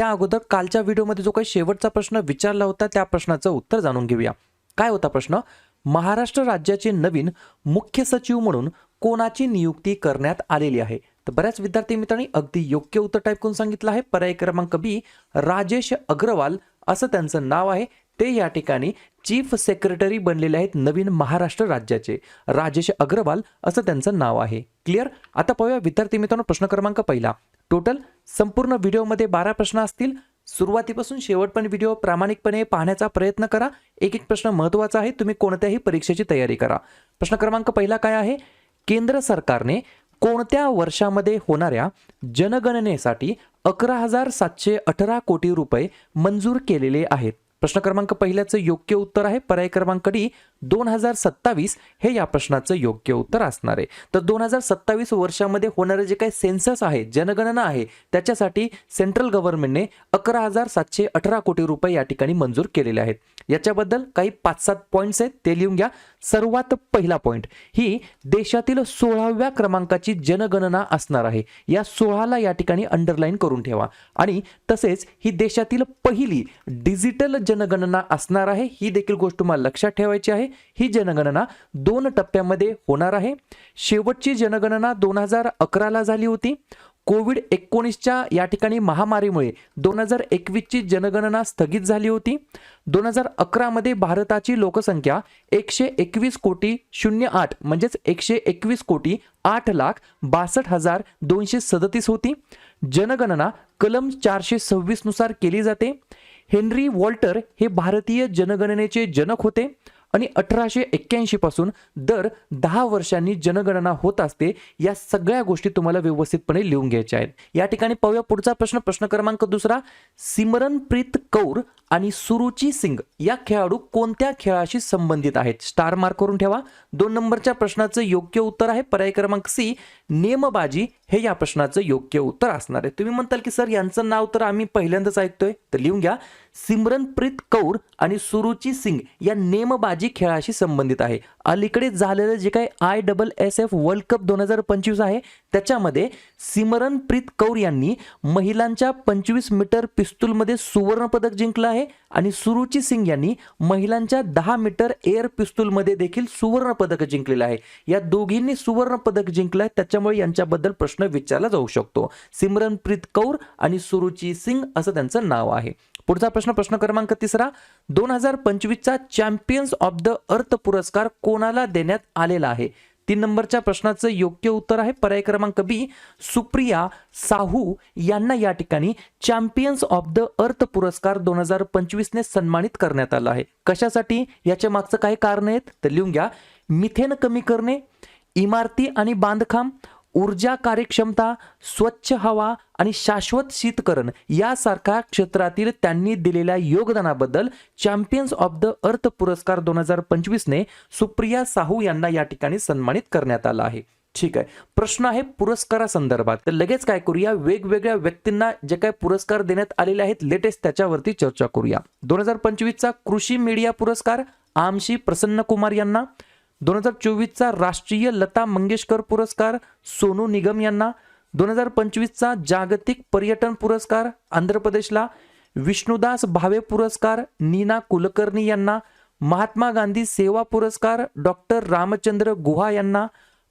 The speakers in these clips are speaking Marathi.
त्या अगोदर कालच्या व्हिडिओमध्ये जो काही शेवटचा प्रश्न विचारला होता त्या प्रश्नाचं उत्तर जाणून घेऊया. काय होता प्रश्न? महाराष्ट्र राज्याचे नवीन मुख्य सचिव म्हणून कोणाची नियुक्ती करण्यात आलेली आहे? तर बऱ्याच विद्यार्थी मित्रांनी अगदी योग्य उत्तर टाईप करून सांगितलं आहे. पर्याय क्रमांक बी राजेश अग्रवाल असं त्यांचं नाव आहे. ते या ठिकाणी चीफ सेक्रेटरी बनलेले आहेत नवीन महाराष्ट्र राज्याचे. राजेश अग्रवाल असं त्यांचं नाव आहे. क्लिअर आता पाहूया विद्यार्थी मित्रांनो प्रश्न क्रमांक पहिला. टोटल संपूर्ण व्हिडिओमध्ये बारा प्रश्न असतील. सुरुवातीपासून शेवटपर्यंत व्हिडिओ प्रामाणिकपणे पाहण्याचा प्रयत्न करा. एक एक प्रश्न महत्त्वाचा आहे. तुम्ही कोणत्याही परीक्षेची तयारी करा. प्रश्न क्रमांक पहिला काय आहे? केंद्र सरकारने कोणत्या वर्षामध्ये होणाऱ्या जनगणनेसाठी अकरा हजार सातशे अठरा कोटी रुपये मंजूर केलेले आहेत? प्रश्न क्रमांक पहिल्याचं योग्य उत्तर आहे. पर्याय क्रमांक डी दोन हजार सत्तावीस हे या प्रश्नाचं योग्य उत्तर असणार आहे. तर दोन हजार सत्तावीस वर्षामध्ये होणारे जे काही सेन्सस आहे जनगणना आहे त्याच्यासाठी सेंट्रल गव्हर्नमेंटने अकरा हजार सातशे अठरा कोटी रुपये या ठिकाणी मंजूर केलेले आहेत. याच्याबद्दल काही पाच सात पॉईंट्स आहेत ते लिहून घ्या. सर्वात पहिला पॉईंट ही देशातील सोळाव्या क्रमांकाची जनगणना असणार आहे. या सोळाला या ठिकाणी अंडरलाईन करून ठेवा. आणि तसेच ही देशातील पहिली डिजिटल जनगणना असणार आहे ही देखील गोष्ट तुम्हाला लक्षात ठेवायची आहे. ही जनगणना दोन टप्प्यामध्ये होणार आहे. शेवटची जनगणना दोन हजार अकराला झाली होती. कोविड एकोणीसच्या या ठिकाणी महामारीमुळे दोन हजार एकवीसची जनगणना स्थगित झाली होती. दोन हजार अकरामध्ये भारताची लोकसंख्या एकशे एकवीस कोटी शून्य आठ म्हणजेच एकशे एकवीस कोटी आठ लाख बासष्ट हजार दोनशे सदतीस होती. जनगणना कलम चारशे सव्वीसनुसार केली जाते. हेनरी वॉल्टर हे भारतीय जनगणनेचे जनक होते. आणि अठराशे एक्क्याऐंशी पासून दर दहा वर्षांनी जनगणना होत असते या सगळ्या गोष्टी तुम्हाला व्यवस्थितपणे लिहून घ्यायच्या आहेत. या ठिकाणी पाहूया पुढचा प्रश्न. प्रश्न क्रमांक दुसरा सिमरनप्रीत कौर आणि सुरुची सिंग या खेळाडू कोणत्या खेळाशी संबंधित आहेत? स्टार मार्क करून ठेवा. दोन नंबरच्या प्रश्नाचं योग्य उत्तर आहे. पर्याय क्रमांक सी नेमबाजी हे या प्रश्नाचं योग्य उत्तर असणार आहे. तुम्ही म्हणताल की सर यांचं नाव तर आम्ही पहिल्यांदाच ऐकतोय. तर लिहून घ्या. सिमरनप्रीत कौर आणि सुरुची सिंग या नेमबाजी खेळाशी संबंधित आहे. अलीकडे झालेलं जे काही I double S F world cup दोन हजार पंचवीस आहे त्याच्यामध्ये सिमरनप्रीत कौर यांनी महिलांच्या पंचवीस मीटर पिस्तूलमध्ये सुवर्णपदक जिंकलं आहे आणि सुरुची सिंग यांनी महिलांच्या दहा मीटर एअर पिस्तूलमध्ये देखील सुवर्णपदक जिंकलेलं आहे. या दोघींनी सुवर्णपदक जिंकलं आहे त्याच्यामुळे यांच्याबद्दल प्रश्न विचारला जाऊ शकतो. सिमरनप्रीत कौर आणि सुरुची सिंग असं त्यांचं नाव आहे. पुढचा प्रश्न प्रश्न क्रमांक तिसरा. दोन हजार पंचवीसचा चॅम्पियन्स ऑफ द अर्थ पुरस्कार कोणाला देण्यात आलेला आहे? तीन नंबरच्या प्रश्नाचं योग्य उत्तर आहे. पर्याय क्रमांक बी सुप्रिया साहू यांना या ठिकाणी चॅम्पियन्स ऑफ द अर्थ पुरस्कार दोन हजार पंचवीसने सन्मानित करण्यात आला आहे. कशासाठी? याच्या मागचं काही कारण आहेत तर लिहून घ्या. मिथेन कमी करणे इमारती आणि बांधकाम ऊर्जा कार्यक्षमता स्वच्छ हवा आणि शाश्वत शीतकरण यासारख्या क्षेत्रातील त्यांनी दिलेल्या योगदानाबद्दल चॅम्पियन्स ऑफ द अर्थ पुरस्कार दोन हजार पंचवीसने सुप्रिया साहू यांना या ठिकाणी सन्मानित करण्यात आला आहे. ठीक आहे. प्रश्न आहे पुरस्कारासंदर्भात. तर लगेच काय करूया? वेगवेगळ्या व्यक्तींना जे काय पुरस्कार देण्यात आलेले आहेत लेटेस्ट त्याच्यावरती चर्चा करूया. दोन हजार पंचवीसचा कृषी मीडिया पुरस्कार आमशी प्रसन्न कुमार यांना. दोन हजार चोवीसचा राष्ट्रीय लता मंगेशकर पुरस्कार सोनू निगम यांना. दोन हजार पंचवीसचा जागतिक पर्यटन पुरस्कार आंध्र प्रदेशला. विष्णुदास भावे पुरस्कार नीना कुलकर्णी यांना. महात्मा गांधी सेवा पुरस्कार डॉक्टर रामचंद्र गुहा यांना.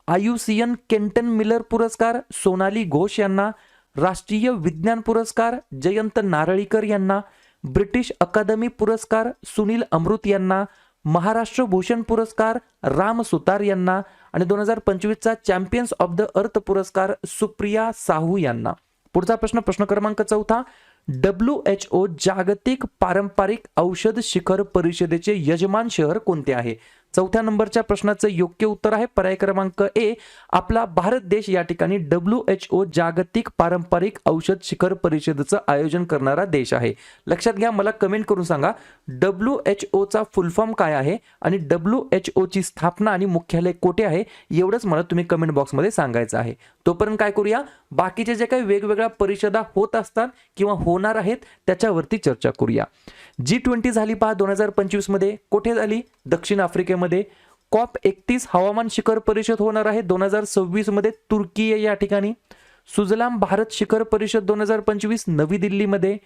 आयुसियन केंटन मिलर पुरस्कार सोनाली घोष यांना. राष्ट्रीय विज्ञान पुरस्कार जयंत नारळीकर यांना. ब्रिटिश अकादमी पुरस्कार सुनील अमृत यांना. महाराष्ट्र भूषण पुरस्कार राम सुतार यांना आणि दोन हजार पंचवीसचा चॅम्पियन्स ऑफ द अर्थ पुरस्कार सुप्रिया साहू यांना. पुढचा प्रश्न प्रश्न क्रमांक चौथा. डब्ल्यू एच ओ जागतिक पारंपरिक औषध शिखर परिषदेचे यजमान शहर कोणते आहे? चौथ्या नंबरच्या प्रश्नाचं योग्य उत्तर आहे. पर्याय क्रमांक ए आपला भारत देश या ठिकाणी डब्ल्यू एच ओ जागतिक पारंपरिक औषध शिखर परिषदेचं आयोजन करणारा देश आहे. लक्षात घ्या मला कमेंट करून सांगा डब्ल्यू एच ओचा फुल फॉर्म काय आहे आणि डब्ल्यू एच ओची स्थापना आणि मुख्यालय कोठे आहे एवढंच मला तुम्ही कमेंट बॉक्समध्ये सांगायचं आहे. तोपर्यंत काय करूया बाकीचे जे काही वेगवेगळ्या परिषदा होत असतात किंवा होणार आहेत त्याच्यावरती चर्चा करूया. जी ट्वेंटी झाली पहा दोन हजार पंचवीसमध्ये. झाली? दक्षिण आफ्रिकेमध्ये. कॉप एकतीस हवामान शिखर परिषद होणार आहे दोन हजार सव्वीसमध्ये तुर्की या ठिकाणी. सुजलाम भारत शिखर परिषद दोन हजार पंचवीस नवी दिल्लीमध्ये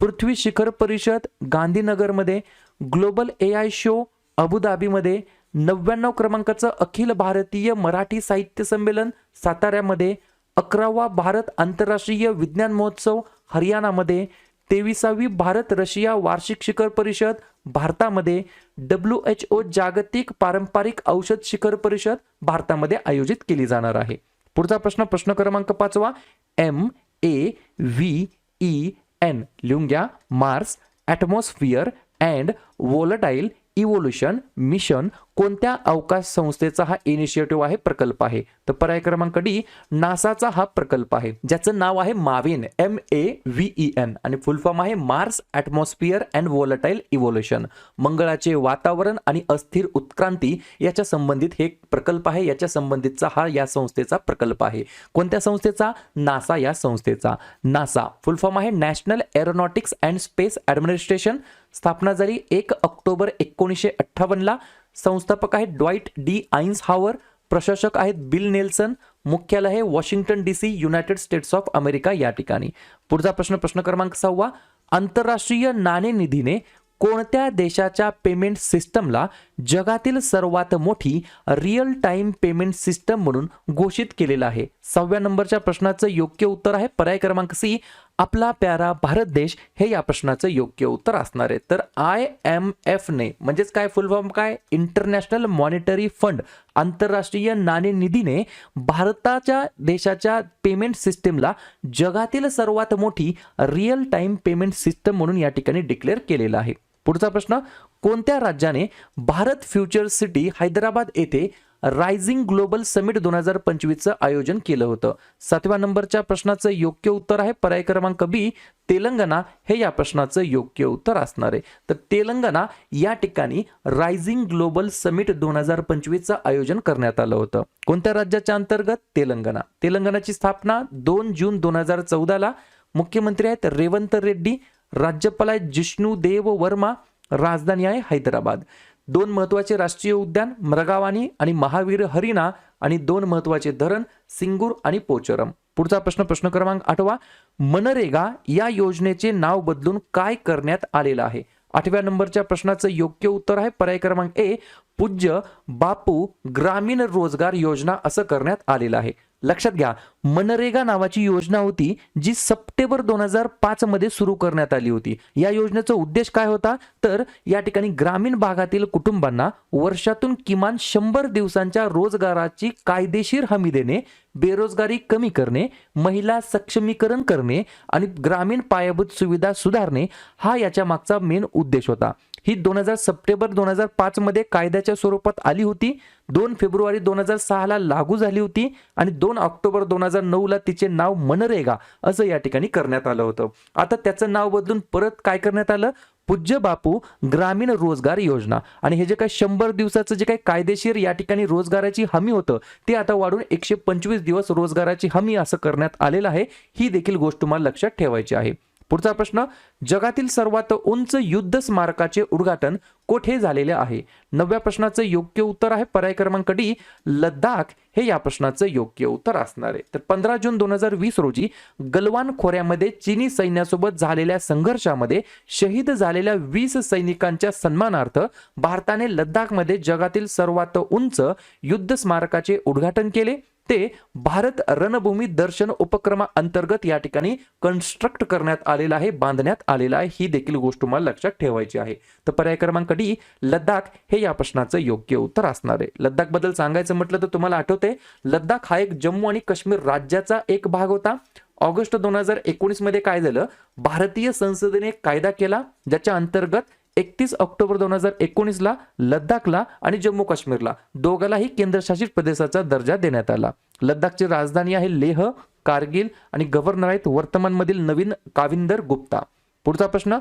पृथ्वी शिखर परिषद गांधीनगरमध्ये ग्लोबल ए आय शो अबुधाबीमध्ये नव्याण्णव क्रमांकाचं अखिल भारतीय मराठी साहित्य संमेलन साताऱ्यामध्ये. अकरावा भारत आंतरराष्ट्रीय विज्ञान महोत्सव हरियाणामध्ये. तेविसावी भारत रशिया वार्षिक शिखर परिषद भारतामध्ये डब्ल्यू एच ओ जागतिक पारंपरिक औषध शिखर परिषद भारतामध्ये आयोजित केली जाणार आहे. पुढचा प्रश्न प्रश्न क्रमांक पाचवा M A V E N लिहून घ्या Mars atmosphere and volatile evolution mission कोणत्या अवकाश संस्थेचा हा इनिशिएटिव्ह आहे प्रकल्प आहे. तर पर्याय क्रमांक डी नासाचा हा प्रकल्प आहे. ज्याचं नाव आहे MAVEN M A V E N आणि फुल फॉर्म आहे Mars atmosphere and volatile evolution मंगळाचे वातावरण आणि अस्थिर उत्क्रांती याच्या संबंधित हे प्रकल्प आहे. याच्या संबंधितचा हा या संस्थेचा प्रकल्प आहे. कोणत्या संस्थेचा? नासा या संस्थेचा. नासा फुल फॉर्म आहे national aeronautics and space administration स्थापना झाली एक ऑक्टोबर एकोणीसशे अठ्ठावन्नला संस्थापक आहेत ड्वाईट डी आईन्स हावर प्रशासक आहेत बिल नेल्सन मुख्यालय आहे Washington D C United States of America या ठिकाणी. पुढचा प्रश्न प्रश्न क्रमांक सहावा आंतरराष्ट्रीय नाणेनिधीने कोणत्या देशाच्या पेमेंट सिस्टमला जगातील सर्वात मोठी रिअल टाइम पेमेंट सिस्टम म्हणून घोषित केलेलं आहे? सहाव्या नंबरच्या प्रश्नाचं योग्य उत्तर आहे. पर्याय क्रमांक सी आपला प्यारा भारत देश हे या प्रश्नाचं योग्य उत्तर असणार आहे. तर आय एम एफने म्हणजेच काय फुलफॉर्म काय? इंटरनॅशनल मॉनिटरी फंड आंतरराष्ट्रीय नाणेनिधीने भारताच्या देशाच्या पेमेंट सिस्टीमला जगातील सर्वात मोठी रिअल टाईम पेमेंट सिस्टम म्हणून या ठिकाणी डिक्लेअर केलेला आहे. पुढचा प्रश्न कोणत्या राज्याने भारत फ्युचर सिटी हैदराबाद येथे रायझिंग ग्लोबल समिट दोन हजार पंचवीसचं आयोजन केलं होतं. सातव्या नंबरच्या प्रश्नाचं योग्य उत्तर आहे. पर्याय क्रमांक बी तेलंगणा हे या प्रश्नाचं योग्य उत्तर असणार आहे. तर तेलंगणा या ठिकाणी रायझिंग ग्लोबल समिट दोन हजार पंचवीसचं आयोजन करण्यात आलं होतं. कोणत्या राज्याच्या अंतर्गत? तेलंगणा. तेलंगणाची स्थापना दोन जून दोन हजार चौदाला. मुख्यमंत्री आहेत रेवंत रेड्डी. राज्यपाल आहेत जिष्णू देव वर्मा. राजधानी आहे हैदराबाद. दोन महत्त्वाचे राष्ट्रीय उद्यान मृगावानी आणि महावीर हरिणा आणि दोन महत्त्वाचे धरण सिंगूर आणि पोचरम. पुढचा प्रश्न प्रश्न क्रमांक आठवा. मनरेगा या योजनेचे नाव बदलून काय करण्यात आलेलं आहे? आठव्या नंबरच्या प्रश्नाचं योग्य उत्तर आहे. पर्याय क्रमांक ए पूज्य बापू ग्रामीण रोजगार योजना असं करण्यात आलेलं आहे. लक्षात घ्या मनरेगा नावाची योजना होती जी सप्टेंबर दोन हजार पाच मध्ये सुरू करण्यात आली होती. या योजनेचा उद्देश काय होता? तर या ठिकाणी ग्रामीण भागातील कुटुंबांना वर्षातून किमान शंभर दिवसांच्या रोजगाराची कायदेशीर हमी देणे बेरोजगारी कमी करणे महिला सक्षमीकरण करणे आणि ग्रामीण पायाभूत सुविधा सुधारणे हा याच्या मागचा मेन उद्देश होता. ही दोन हजार सप्टेंबर दोन हजार पाच मध्ये कायद्याच्या स्वरूपात आली होती. दोन फेब्रुवारी दोन हजार सहाला लागू झाली होती आणि दोन ऑक्टोबर दोन हजार नऊला तिचे नाव मनरेगा असं या ठिकाणी करण्यात आलं होतं. आता त्याचं नाव बदलून परत काय करण्यात आलं? पूज्य बापू ग्रामीण रोजगार योजना. आणि हे जे काही शंभर दिवसाचं जे काही कायदेशीर या ठिकाणी रोजगाराची हमी होतं ते आता वाढून एकशे पंचवीस दिवस रोजगाराची हमी असं करण्यात आलेलं आहे. ही देखील गोष्ट तुम्हाला लक्षात ठेवायची आहे. पुढचा प्रश्न जगातील सर्वात उंच युद्ध स्मारकाचे उद्घाटन कोठे झालेले आहे? नवव्या प्रश्नाचं योग्य उत्तर आहे पर्याय क्रमांक डी लद्दाख. हे या प्रश्नाचं योग्य उत्तर असणार आहे. तर पंधरा जून दोन हजार वीस रोजी गलवान खोऱ्यामध्ये चीनी सैन्यासोबत झालेल्या संघर्षामध्ये शहीद झालेल्या वीस सैनिकांच्या सन्मानार्थ भारताने लद्दाखमध्ये जगातील सर्वात उंच युद्ध स्मारकाचे उद्घाटन केले. ते भारत रणभूमी दर्शन उपक्रमा अंतर्गत या ठिकाणी कन्स्ट्रक्ट करण्यात आलेला आहे बांधण्यात आलेला आहे. ही देखील गोष्ट तुम्हाला लक्षात ठेवायची आहे. तर पर्याय क्रमांक डी लद्दाख हे या प्रश्नाचं योग्य उत्तर असणार आहे. लद्दाखबद्दल सांगायचं म्हटलं तर तुम्हाला आठवते लद्दाख हा एक जम्मू आणि काश्मीर राज्याचा एक भाग होता. ऑगस्ट दोन हजार एकोणीसमध्ये काय झालं? भारतीय संसदेने एक कायदा केला ज्याच्या अंतर्गत एकतीस ऑक्टोबर दोन हजार एकोणीसला लद्दाखला आणि जम्मू काश्मीरला. दोघालाही केंद्रशासित प्रदेशाचा दर्जा देण्यात आला. लद्दाखची राजधानी आहे लेह कारगिल आणि गव्हर्नर आहेत वर्तमानमधील नवीन काविंदर गुप्ता. पुढचा प्रश्न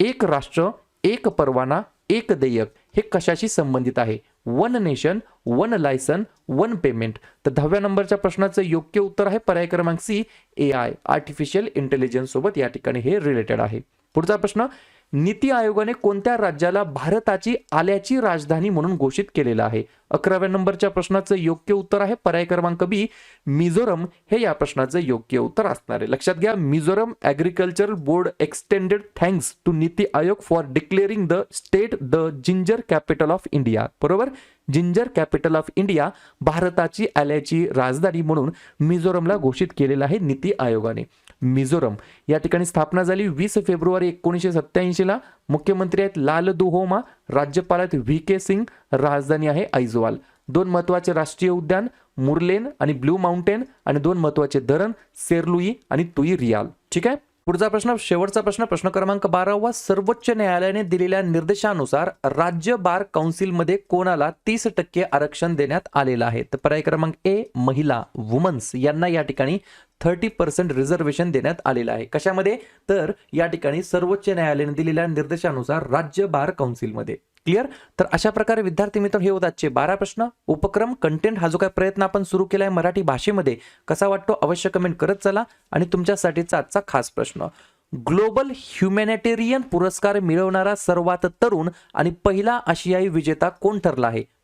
एक राष्ट्र एक परवाना एक देयक हे कशाशी संबंधित आहे? One nation one licence one payment. तर दहाव्या नंबरच्या प्रश्नाचं योग्य उत्तर आहे पर्याय क्रमांक C A I artificial intelligence सोबत या ठिकाणी हे रिलेटेड आहे. पुढचा प्रश्न नीती आयोगाने कोणत्या राज्याला भारताची आल्याची राजधानी म्हणून घोषित केलेलं आहे? अकराव्या नंबरच्या प्रश्नाचं योग्य उत्तर आहे. पर्याय क्रमांक बी मिझोरम हे या प्रश्नाचं योग्य उत्तर असणार आहे. लक्षात घ्या Mizoram agriculture board extended thanks to Niti Aayog for declaring the state the ginger capital of India बरोबर? जिंजर कॅपिटल ऑफ इंडिया भारताची आल्याची राजधानी म्हणून मिझोरमला घोषित केलेलं आहे नीती आयोगाने. मिझोरम या ठिकाणी स्थापना झाली वीस फेब्रुवारी एकोणीसशे सत्याऐंशीला मुख्यमंत्री आहेत लाल दुहोमा राज्यपाल आहेत व्ही के सिंग राजधानी आहे ऐजवाल. दोन महत्त्वाचे राष्ट्रीय उद्यान मुरलेन आणि ब्लू माउंटेन आणि दोन महत्त्वाचे धरण सेरलुई आणि तुई रियाल. ठीक आहे? पुढचा प्रश्न शेवटचा प्रश्न प्रश्न क्रमांक बारावा. सर्वोच्च न्यायालयाने दिलेल्या निर्देशानुसार राज्य बार काउन्सिलमध्ये कोणाला तीस टक्के आरक्षण देण्यात आलेलं आहे? तर पर्याय क्रमांक ए महिला वुमन्स यांना या ठिकाणी थर्टी पर्सेंट रिझर्वेशन देण्यात आलेलं आहे. कशामध्ये? तर या ठिकाणी सर्वोच्च न्यायालयाने दिलेल्या निर्देशानुसार राज्य बार काउन्सिलमध्ये क्लिअर? तर अशा प्रकारे विद्यार्थी मित्र हे होत आजचे बारा प्रश्न. उपक्रम कंटेंट हा जो काही प्रयत्न आपण सुरू केला आहे मराठी भाषेमध्ये कसा वाटतो अवश्य कमेंट करत चला. आणि तुमच्यासाठीचा आजचा खास प्रश्न. ग्लोबल ह्युमॅनिटेरियन पुरस्कार मिळवणारा सर्वात तरुण आणि पहिला आशियाई विजेता कोण ठरला आहे?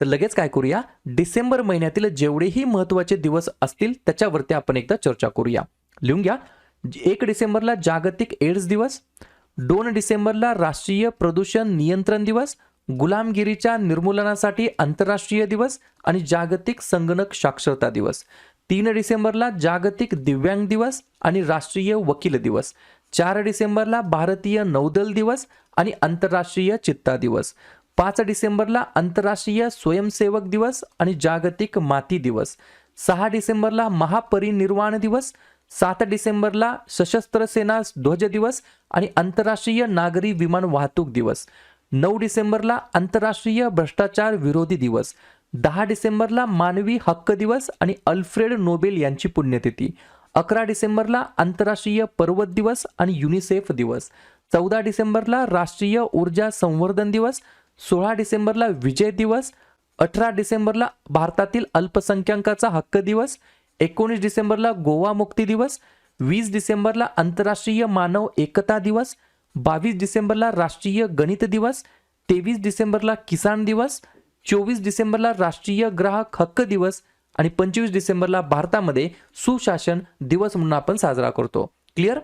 तर लगेच काय करूया? डिसेंबर महिन्यातील जेवढेही महत्त्वाचे दिवस असतील त्याच्यावरती आपण एकदा चर्चा करूया. लिहून घ्या. एक डिसेंबरला जागतिक एड्स दिवस दोन डिसेंबरला राष्ट्रीय प्रदूषण नियंत्रण दिवस गुलामगिरीच्या निर्मूलनासाठी आंतरराष्ट्रीय दिवस आणि जागतिक संगणक साक्षरता दिवस. तीन डिसेंबरला जागतिक दिव्यांग दिवस आणि राष्ट्रीय वकील दिवस. चार डिसेंबरला भारतीय नौदल दिवस आणि आंतरराष्ट्रीय चित्ता दिवस. पाच डिसेंबरला आंतरराष्ट्रीय स्वयंसेवक दिवस आणि जागतिक माती दिवस. सहा डिसेंबरला महापरिनिर्वाण दिवस. सात डिसेंबरला सशस्त्र सेना ध्वज दिवस आणि आंतरराष्ट्रीय नागरी विमान वाहतूक दिवस. नऊ डिसेंबरला आंतरराष्ट्रीय भ्रष्टाचार विरोधी दिवस. दहा डिसेंबरला मानवी हक्क दिवस आणि अल्फ्रेड नोबेल यांची पुण्यतिथी. अकरा डिसेंबरला आंतरराष्ट्रीय पर्वत दिवस आणि युनिसेफ दिवस. चौदा डिसेंबरला राष्ट्रीय ऊर्जा संवर्धन दिवस. सोळा डिसेंबरला विजय दिवस अठरा डिसेंबरला भारतातील अल्पसंख्याकाचा हक्क दिवस एकोणीस डिसेंबरला गोवा मुक्ती दिवस वीस डिसेंबरला आंतरराष्ट्रीय मानव एकता दिवस बावीस डिसेंबरला राष्ट्रीय गणित दिवस तेवीस डिसेंबरला किसान दिवस चोवीस डिसेंबरला राष्ट्रीय ग्राहक हक्क दिवस आणि पंचवीस डिसेंबरला भारतामध्ये सुशासन दिवस म्हणून आपण साजरा करतो. क्लिअर